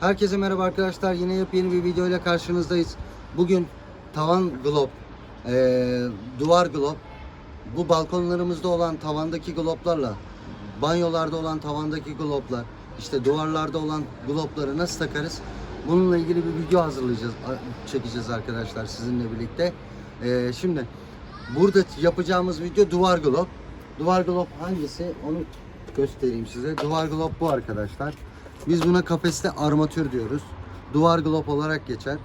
Herkese merhaba arkadaşlar. Yine yepyeni bir video ile karşınızdayız. Bugün tavan glob, eee, duvar glob, bu balkonlarımızda olan tavandaki globlarla, banyolarda olan tavandaki globlar, işte duvarlarda olan globları nasıl takarız? Bununla ilgili bir video hazırlayacağız, çekeceğiz arkadaşlar sizinle birlikte. Eee, şimdi burada yapacağımız video duvar glob. Duvar glob hangisi? Onu göstereyim size. Duvar glob bu arkadaşlar. Biz buna kafeste armatür diyoruz. Duvar glob olarak geçer.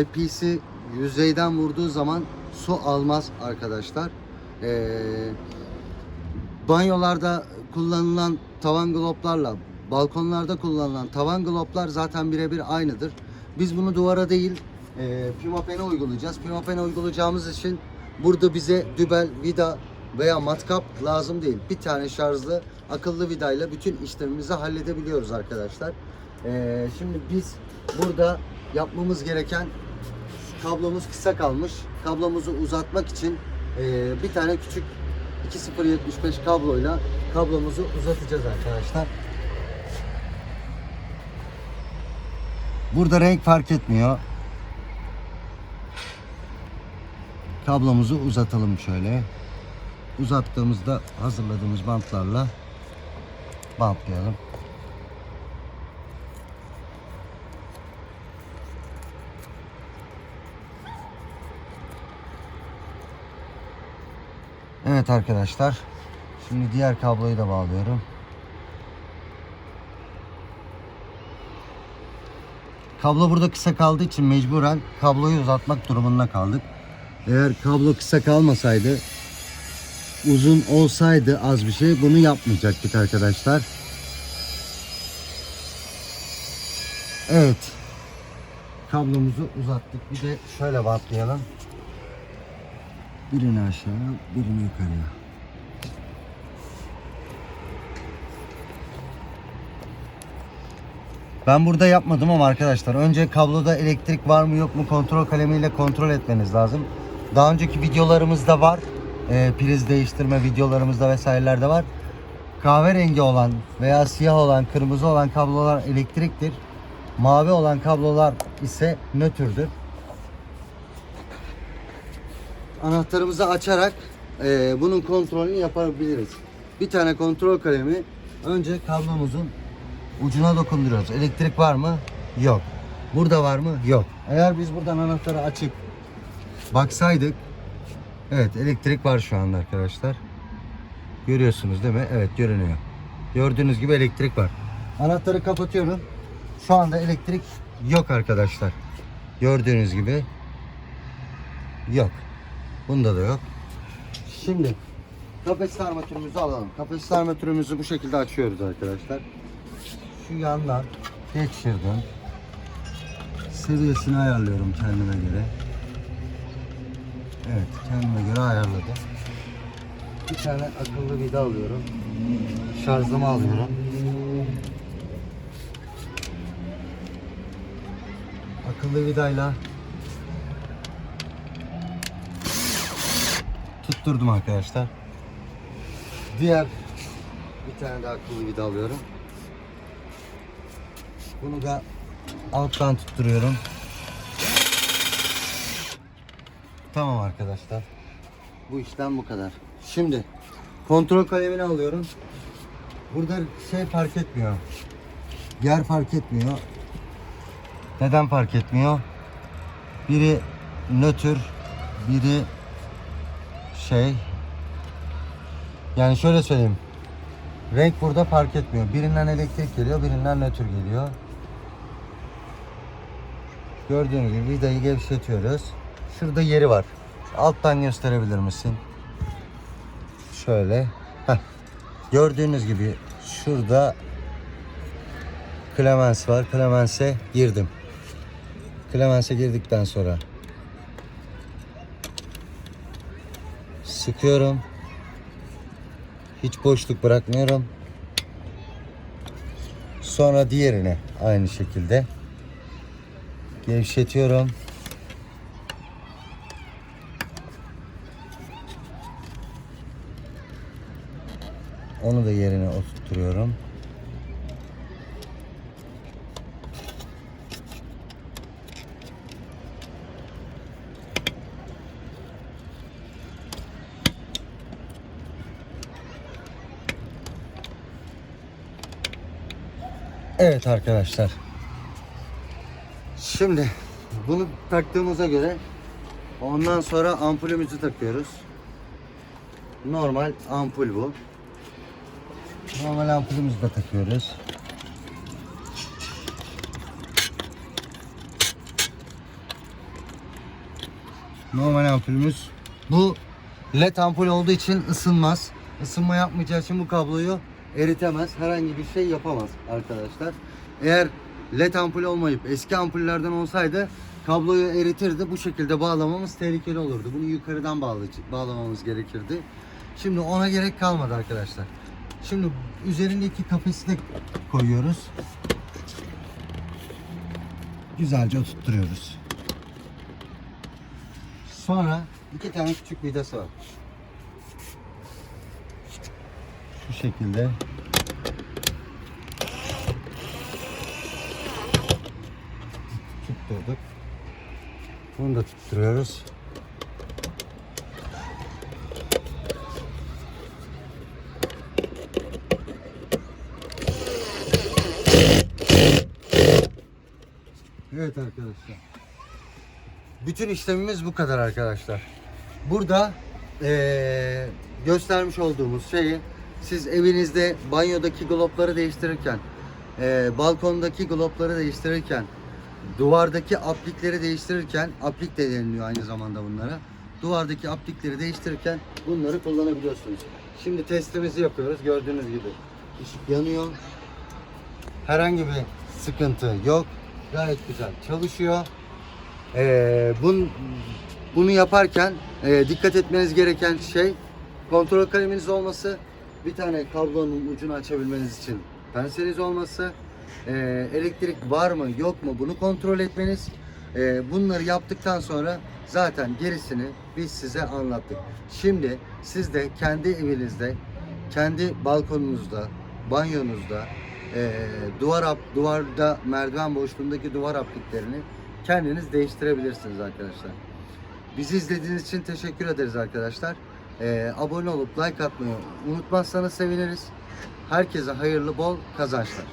IPC yüzeyden vurduğu zaman su almaz arkadaşlar. Ee, banyolarda kullanılan tavan globlarla balkonlarda kullanılan tavan globlar zaten birebir aynıdır. Biz bunu duvara değil e, pimapene uygulayacağız. Pimapene uygulayacağımız için burada bize dübel, vida veya matkap lazım değil. Bir tane şarjlı akıllı vidayla bütün işlemimizi halledebiliyoruz arkadaşlar. E, şimdi biz burada yapmamız gereken kablomuz kısa kalmış. Kablomuzu uzatmak için e, bir tane küçük 2075 kabloyla kablomuzu uzatacağız arkadaşlar. Burada renk fark etmiyor. Kablomuzu uzatalım şöyle. Uzattığımızda hazırladığımız bantlarla bantlayalım. Evet arkadaşlar. Şimdi diğer kabloyu da bağlıyorum. Kablo burada kısa kaldığı için mecburen kabloyu uzatmak durumunda kaldık. Eğer kablo kısa kalmasaydı uzun olsaydı az bir şey bunu yapmayacaktık arkadaşlar. Evet. Kablomuzu uzattık. Bir de şöyle bantlayalım. Birini aşağı, birini yukarıya. Ben burada yapmadım ama arkadaşlar önce kabloda elektrik var mı yok mu kontrol kalemiyle kontrol etmeniz lazım. Daha önceki videolarımızda var. Ee, priz değiştirme videolarımızda vesairelerde var. Kahverengi olan veya siyah olan, kırmızı olan kablolar elektriktir. Mavi olan kablolar ise nötrdür. Anahtarımızı açarak e, bunun kontrolünü yapabiliriz. Bir tane kontrol kalemi önce kablomuzun ucuna dokunduruyoruz. Elektrik var mı? Yok. Burada var mı? Yok. Eğer biz buradan anahtarı açıp baksaydık Evet elektrik var şu anda arkadaşlar. Görüyorsunuz değil mi? Evet görünüyor. Gördüğünüz gibi elektrik var. Anahtarı kapatıyorum. Şu anda elektrik yok arkadaşlar. Gördüğünüz gibi yok. Bunda da yok. Şimdi kapasite armatürümüzü alalım. Kapasite armatürümüzü bu şekilde açıyoruz arkadaşlar. Şu yandan geçirdim. Seviyesini ayarlıyorum kendime göre. Evet kendime göre ayarladım. Bir tane akıllı vida alıyorum. Şarjımı alıyorum. Akıllı vidayla tutturdum arkadaşlar. Diğer bir tane daha akıllı vida alıyorum. Bunu da alttan tutturuyorum. Tamam arkadaşlar. Bu işlem bu kadar. Şimdi kontrol kalemini alıyorum. Burada şey fark etmiyor. Yer fark etmiyor. Neden fark etmiyor? Biri nötr, biri şey. Yani şöyle söyleyeyim. Renk burada fark etmiyor. Birinden elektrik geliyor, birinden nötr geliyor. Gördüğünüz gibi vidayı gevşetiyoruz. Şurada yeri var. Alttan gösterebilir misin? Şöyle. Heh. Gördüğünüz gibi şurada Clemens var. Clemens'e girdim. Clemens'e girdikten sonra sıkıyorum. Hiç boşluk bırakmıyorum. Sonra diğerine aynı şekilde gevşetiyorum. Onu da yerine oturtturuyorum. Evet arkadaşlar. Şimdi bunu taktığımıza göre ondan sonra ampulümüzü takıyoruz. Normal ampul bu. Normal ampulümüzü de takıyoruz. Normal ampulümüz. Bu led ampul olduğu için ısınmaz. Isınma yapmayacağı için bu kabloyu eritemez. Herhangi bir şey yapamaz arkadaşlar. Eğer led ampul olmayıp eski ampullerden olsaydı kabloyu eritirdi. Bu şekilde bağlamamız tehlikeli olurdu. Bunu yukarıdan bağlamamız gerekirdi. Şimdi ona gerek kalmadı arkadaşlar. Şimdi üzerindeki kafesi de koyuyoruz. Güzelce oturtturuyoruz. Sonra iki tane küçük vidası var. Şu şekilde. Tutturduk. Bunu da tutturuyoruz. Evet arkadaşlar. Bütün işlemimiz bu kadar arkadaşlar. Burada eee, göstermiş olduğumuz şeyi siz evinizde banyodaki glopları değiştirirken, eee, balkondaki glopları değiştirirken, duvardaki aplikleri değiştirirken, aplik de deniliyor aynı zamanda bunlara. Duvardaki aplikleri değiştirirken bunları kullanabiliyorsunuz. Şimdi testimizi yapıyoruz. Gördüğünüz gibi ışık yanıyor. Herhangi bir sıkıntı yok. Gayet güzel çalışıyor. Ee, bun, bunu yaparken e, dikkat etmeniz gereken şey kontrol kaleminiz olması, bir tane kablonun ucunu açabilmeniz için penseniz olması, e, elektrik var mı yok mu bunu kontrol etmeniz. E, bunları yaptıktan sonra zaten gerisini biz size anlattık. Şimdi siz de kendi evinizde, kendi balkonunuzda, banyonuzda, e, duvar ap, duvarda merdiven boşluğundaki duvar apliklerini kendiniz değiştirebilirsiniz arkadaşlar. Bizi izlediğiniz için teşekkür ederiz arkadaşlar. Ee, abone olup like atmayı unutmazsanız seviniriz. Herkese hayırlı bol kazançlar.